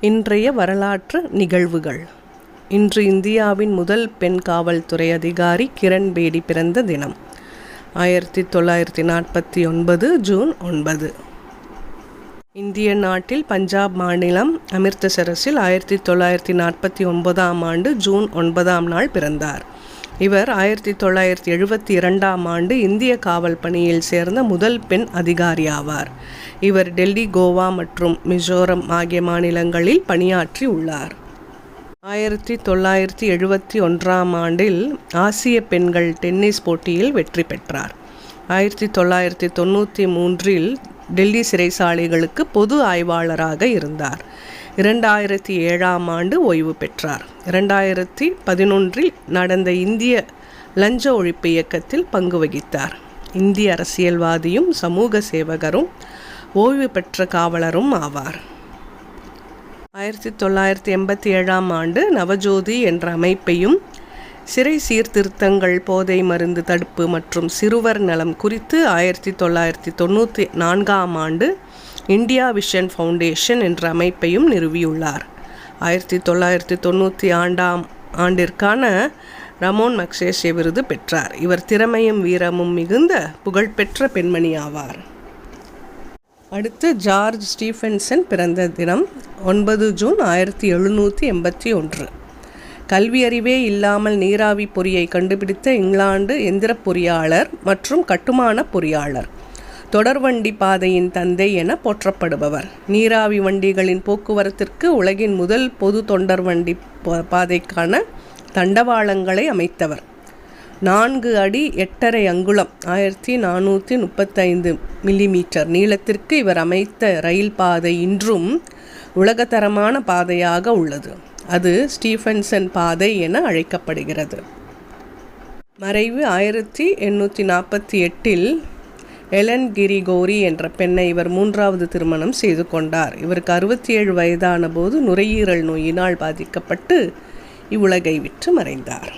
இன்றைய வரலாற்று நிகழ்வுகள். இன்று இந்தியாவின் முதல் பெண் காவல்துறை அதிகாரி கிரண் பேடி பிறந்த தினம். ஆயிரத்தி தொள்ளாயிரத்தி நாற்பத்தி ஒன்பது ஜூன் ஒன்பது. இந்திய நாட்டில் பஞ்சாப் மாநிலம் அமிர்தசரஸில் ஆயிரத்தி தொள்ளாயிரத்தி நாற்பத்தி ஒன்பதாம் ஆண்டு ஜூன் ஒன்பதாம் நாள் பிறந்தார். இவர் ஆயிரத்தி தொள்ளாயிரத்தி எழுபத்தி இரண்டாம் ஆண்டு இந்திய காவல் பணியில் சேர்ந்த முதல் பெண் அதிகாரி ஆவார் இவர் டெல்லி கோவா மற்றும் மிசோரம் ஆகிய மாநிலங்களில் பணியாற்றி உள்ளார். ஆயிரத்தி தொள்ளாயிரத்தி எழுபத்தி ஒன்றாம் ஆண்டில் ஆசிய பெண்கள் டென்னிஸ் போட்டியில் வெற்றி பெற்றார். ஆயிரத்தி தொள்ளாயிரத்தி தொண்ணூற்றி மூன்றில் டெல்லி சிறைசாலைகளுக்கு பொது ஆய்வாளராக இருந்தார். இரண்டாயிரத்தி ஏழாம் ஆண்டு ஓய்வு பெற்றார். இரண்டாயிரத்தி பதினொன்றில் நடந்த இந்திய லஞ்ச ஒழிப்பு இயக்கத்தில் பங்கு வகித்தார். இந்திய அரசியல்வாதியும் சமூக சேவகரும் ஓய்வு பெற்ற காவலரும் ஆவார். ஆயிரத்தி தொள்ளாயிரத்தி எண்பத்தி ஏழாம் ஆண்டு நவஜோதி என்ற அமைப்பையும் சிறை சீர்திருத்தங்கள் போதை மருந்து தடுப்பு மற்றும் சிறுவர் நலம் குறித்து ஆயிரத்தி தொள்ளாயிரத்தி தொண்ணூற்றி நான்காம் ஆண்டு இந்தியா விஷன் ஃபவுண்டேஷன் என்ற அமைப்பையும் நிறுவியுள்ளார். ஆயிரத்தி தொள்ளாயிரத்தி தொண்ணூற்றி ஆண்டாம் ஆண்டிற்கான ரமோன் மக்சேஷே விருது பெற்றார். இவர் திறமையும் வீரமும் மிகுந்த புகழ்பெற்ற பெண்மணி ஆவார். அடுத்து ஜார்ஜ் ஸ்டீஃபன்சன் பிறந்த தினம் ஒன்பது ஜூன் ஆயிரத்தி எழுநூற்றி எண்பத்தி ஒன்று. கல்வியறிவே இல்லாமல் நீராவி பொறியை கண்டுபிடித்த இங்கிலாந்து எந்திர பொறியாளர் மற்றும் கட்டுமான பொறியாளர். தொடர்வண்டி பாதையின் தந்தை என போற்றப்படுபவர். நீராவி வண்டிகளின் போக்குவரத்திற்கு உலகின் முதல் பொது தொண்டர் வண்டி பாதைக்கான தண்டவாளங்களை அமைத்தவர். நான்கு அடி எட்டரை அங்குலம் ஆயிரத்தி நானூற்றி முப்பத்தைந்து மில்லிமீட்டர் நீளத்திற்கு இவர் அமைத்த ரயில் பாதை இன்றும் உலகத்தரமான பாதையாக உள்ளது. அது ஸ்டீஃபன்சன் பாதை என அழைக்கப்படுகிறது. மறைவு ஆயிரத்தி எண்ணூற்றி நாற்பத்தி எட்டில் எலன் கிரிகோரி என்ற பெண்ணை இவர் மூன்றாவது திருமணம் செய்து கொண்டார். இவருக்கு அறுபத்தி ஏழு வயதான போது நுரையீரல் நோயினால் பாதிக்கப்பட்டு இவ்வுலகை விற்று மறைந்தார்.